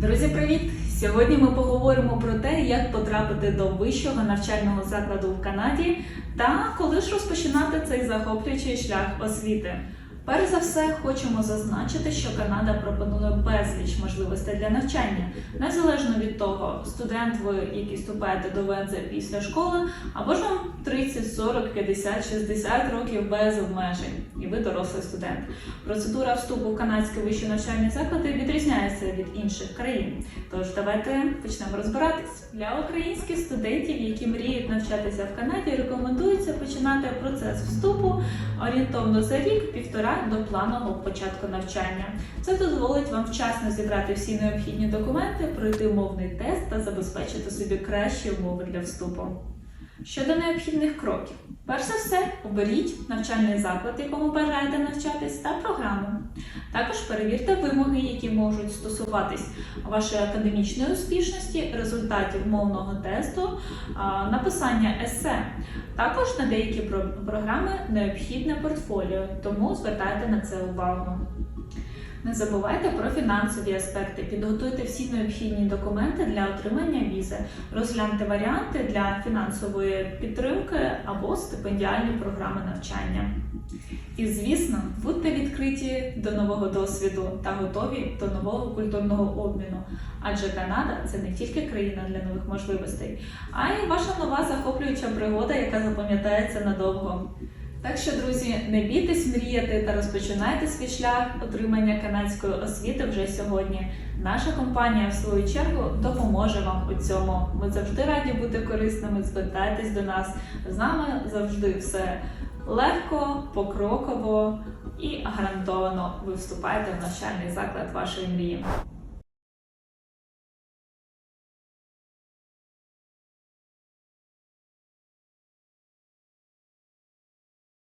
Друзі, привіт! Сьогодні ми поговоримо про те, як потрапити до вищого навчального закладу в Канаді та коли ж розпочинати цей захоплюючий шлях освіти. Перш за все, хочемо зазначити, що Канада пропонує безліч можливостей для навчання, незалежно від того, студент ви, який вступаєте до ВНЗ після школи, або ж вам 30, 40, 50, 60 років без обмежень, і ви дорослий студент. Процедура вступу в канадські вищі навчальні заклади відрізняється від інших країн. Тож давайте почнемо розбиратись. Для українських студентів, які мріють навчатися в Канаді, рекомендується починати процес вступу орієнтовно за рік-півтора до планового початку навчання. Це дозволить вам вчасно зібрати всі необхідні документи, пройти мовний тест та забезпечити собі кращі умови для вступу. Щодо необхідних кроків, перш за все, оберіть навчальний заклад, якому бажаєте навчатись, та програму. Також перевірте вимоги, які можуть стосуватись вашої академічної успішності, результатів мовного тесту, написання есе. Також на деякі програми необхідне портфоліо, тому звертайте на це увагу. Не забувайте про фінансові аспекти. Підготуйте всі необхідні документи для отримання візи, розгляньте варіанти для фінансової підтримки або стипендіальні програми навчання. І звісно, будьте відкриті до нового досвіду та готові до нового культурного обміну. Адже Канада це не тільки країна для нових можливостей, а й ваша нова захоплююча пригода, яка запам'ятається надовго. Так що, друзі, не бійтесь мріяти та розпочинайте свій шлях отримання канадської освіти вже сьогодні. Наша компанія, в свою чергу, допоможе вам у цьому. Ми завжди раді бути корисними. Звертайтесь до нас. З нами завжди все легко, покроково і гарантовано ви вступаєте в навчальний заклад вашої мрії.